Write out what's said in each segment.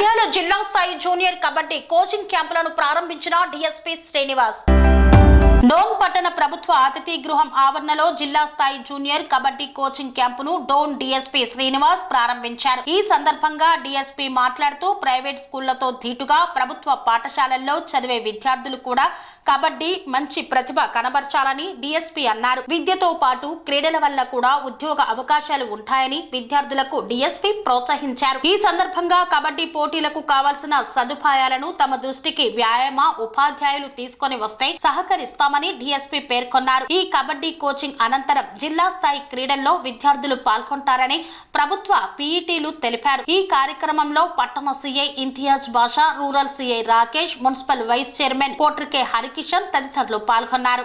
నంద్యాల జిల్లా స్థాయి junior kabaddi coaching క్యాంపులను ప్రారంభించిన డిఎస్పీ శ్రీనివాస్. డోన్ పట్టణ ప్రభుత్వ అతిథి గృహం ఆవరణలో జిల్లా స్థాయి జూనియర్ కబడ్డీ కోచింగ్ క్యాంపును డోన్ డిఎస్పీ శ్రీనివాస్ ప్రారంభించారు. ఈ సందర్భంగా డిఎస్పీ మాట్లాడుతూ ప్రైవేట్ స్కూళ్ళతో ధీటుగా ప్రభుత్వ పాఠశాలల్లో చదివే విద్యార్థులు కూడా కబడ్డీ మంచి ప్రతిభ కనబర్చాలని డిఎస్పీ అన్నారు. విద్యతో పాటు క్రీడల వల్ల కూడా ఉద్యోగ అవకాశాలు ఉంటాయని విద్యార్థులకు డిఎస్పీ ప్రోత్సహించారు. ఈ సందర్భంగా కబడ్డీ పోటీలకు కావాల్సిన సదుపాయాలను తమ దృష్టికి వ్యాయామ ఉపాధ్యాయులు తీసుకొని వస్తే సహకరిస్తామని డిఎస్పీ పేర్కొన్నారు. ఈ కబడ్డీ కోచింగ్ అనంతరం జిల్లా స్థాయి క్రీడల్లో విద్యార్థులు పాల్గొంటారని ప్రభుత్వ పీఈటీలు తెలిపారు. ఈ కార్యక్రమంలో పట్టణ CI Imtiaz Basha rural CI Rakesh municipal vice chairman Kotrike Kishan తదితరులు పాల్గొన్నారు.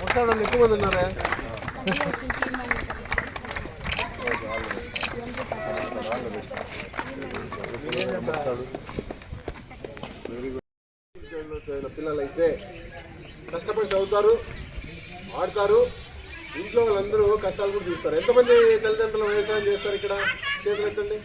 మాట్లాడాలి ఎక్కువ అమ్ముతాడు చదివిన పిల్లలు అయితే కష్టపడి చదువుతారు ఆడతారు. ఇంట్లో వాళ్ళందరూ కష్టాలు కూడా చూస్తారు ఎంతమంది తల్లిదండ్రులు వ్యవసాయం చేస్తారు ఇక్కడ? చేతులు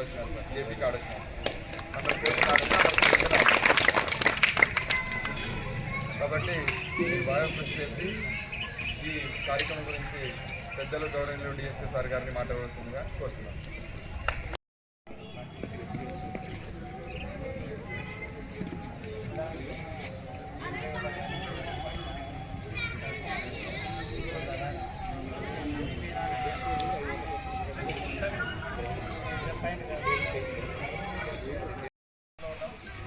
ఇద్దరు నేషనల్స్ సార్ ఏపీ ఆడొచ్చినారు అందరు కోచింగ్ ఆడుతున్నారు, కాబట్టి మీరు బాగా కృషి చేసి ఈ కార్యక్రమం గురించి పెద్దలు గౌరవనీయులు డిఎస్పీ సార్ గారిని మాట్లాడుతుండగా కోరుతున్నాను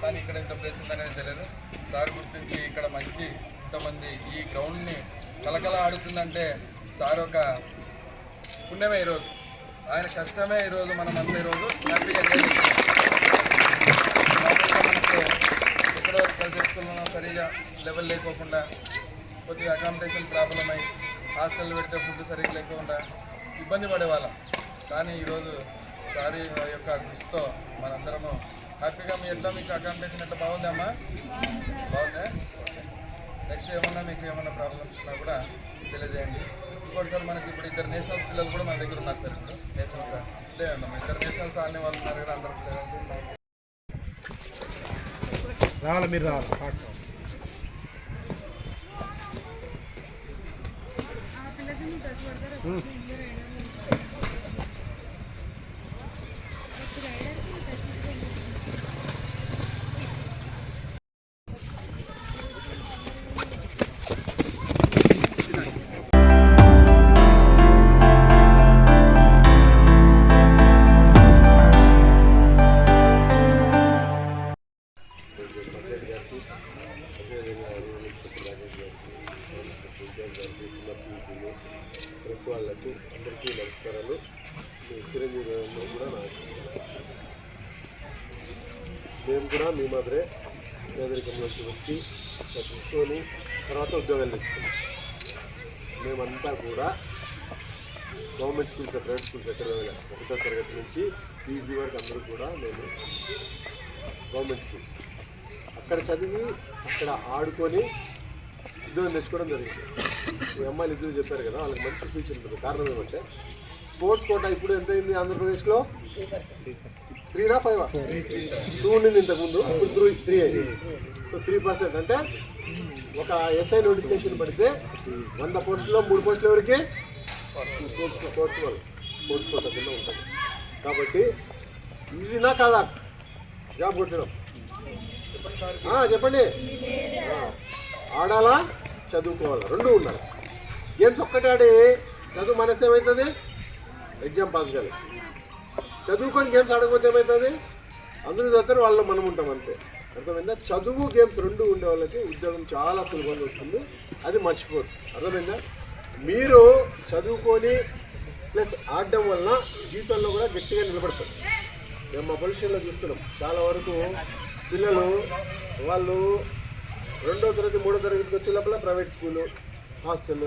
కానీ ఇక్కడ ఇంత ప్లేస్ ఉందనేది తెలియదు సార్ గుర్తించి ఇక్కడ మంచి ఇంతమంది ఈ గ్రౌండ్ని కలకల ఆడుతుందంటే సార్ ఒక పుణ్యమే ఈరోజు. ఆయన కష్టమే ఈరోజు మనం అంతా ఈరోజు హ్యాపీగా మనకు ఎక్కడో కలిసి సరిగా లెవెల్ లేకోకుండా కొద్దిగా అకామిడేషన్ ప్రాబ్లం అయ్యి హాస్టల్ పెట్టే ఫుడ్ సరిగ్గా లేకుండా ఇబ్బంది పడేవాళ్ళం. కానీ ఈరోజు సారీ యొక్క దృష్టితో మనందరము హ్యాపీగా మీ ఎట్లా మీకు అకామిడేషన్ ఎట్లా బాగుందమ్మా బాగుందా? నెక్స్ట్ ఏమన్నా మీకు ఏమన్నా ప్రాబ్లమ్స్ ఉన్నా కూడా తెలియజేయండి. ఇంకోటి సార్ మనకి ఇప్పుడు ఇద్దరు నేషనల్స్ పిల్లలు కూడా మన దగ్గర ఉన్నారు సార్ ఇప్పుడు. నేషనల్స్ లేదమ్మా ఇద్దరు నేషనల్స్ ఆడిన వాళ్ళు ఉన్నారు కదా అందరూ రావాలి? మీరు రావాలి. ప్రెస్ వాళ్ళకు అందరికీ నమస్కారాలు. మీ చిరంజీవి కూడా నాకు మేము కూడా మీ మాదిరే పేదరికంలోకి వచ్చి చదువుకొని తర్వాత ఉద్యోగాలు తెచ్చుకున్నాం మేమంతా కూడా గవర్నమెంట్ స్కూల్స్ ప్రైవేట్ స్కూల్స్ ఎక్కడ ఒకటో తరగతి నుంచి పీజీ వరకు అందరూ కూడా మేము గవర్నమెంట్ స్కూల్. అక్కడ చదివి అక్కడ ఆడుకొని ఉద్యోగం తెచ్చుకోవడం జరిగింది. మీ అమ్మాయిలు ఇద్దరు చెప్పారు కదా వాళ్ళకి మంచి ఫ్యూచర్ ఉంటుంది కారణం ఏమంటే స్పోర్ట్స్ కోట ఇప్పుడు ఎంత అయింది ఆంధ్రప్రదేశ్లో? త్రీనా ఫైవ్ టూ ఉండింది ఇంతకుముందు ఇప్పుడు త్రీ త్రీ అయింది. సో త్రీ పర్సెంట్ అంటే ఒక ఎస్ఐ నోటిఫికేషన్ పడితే వంద పోస్టులో మూడు పోస్టులు ఎవరికి? స్పోర్ట్స్ స్పోర్ట్స్ వాళ్ళు స్పోర్ట్స్ కోట కింద ఉంటుంది. కాబట్టి ఈజీనా కాదా? జాబ్ కొట్టడం చెప్పండి. ఆడాలా? చదువుకోవాలి రెండు ఉండాలి గేమ్స్ ఒక్కటే ఆడి చదువు మనసు ఏమవుతుంది ఎగ్జామ్ పాస్ కాదు చదువుకొని గేమ్స్ ఆడకపోతే ఏమవుతుంది అందరూ చదువుతారు వాళ్ళు మనం ఉంటాం అంతే. అర్థమైందా? చదువు గేమ్స్ రెండు ఉండే వాళ్ళకి ఉద్యోగం చాలా సులభంగా వస్తుంది. అది మర్చిపోదు అర్థమైందా? మీరు చదువుకొని ప్లస్ ఆడడం వలన జీవితంలో కూడా గట్టిగా నిలబడతారు. మేము మా పొజిషన్లో చూస్తున్నాం. చాలా వరకు పిల్లలు వాళ్ళు రెండో తరగతి మూడో తరగతికి వచ్చే లోపల ప్రైవేట్ స్కూలు హాస్టల్.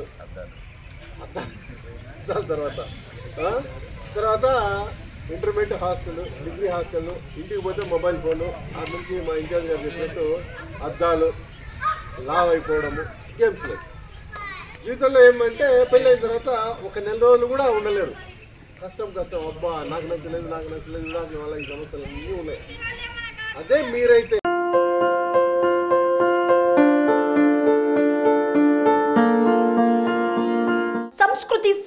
దాని తర్వాత తర్వాత ఇంటర్మీడియట్ హాస్టల్ డిగ్రీ హాస్టల్ ఇంటికి పోతే మొబైల్ ఫోను ఆ నుంచి మా ఇంచార్జ్ గారు చెప్పినట్టు అద్దాలు లావ్ అయిపోవడము గేమ్స్ లేదు జీవితంలో ఏమంటే పెళ్ళైన తర్వాత ఒక నెల రోజులు కూడా ఉండలేరు. కష్టం కష్టం. అబ్బా నాకు నచ్చలేదు నాకు నచ్చలేదు నాకు వల్ల ఈ సమస్యలు అన్నీ ఉన్నాయి. అదే మీరైతే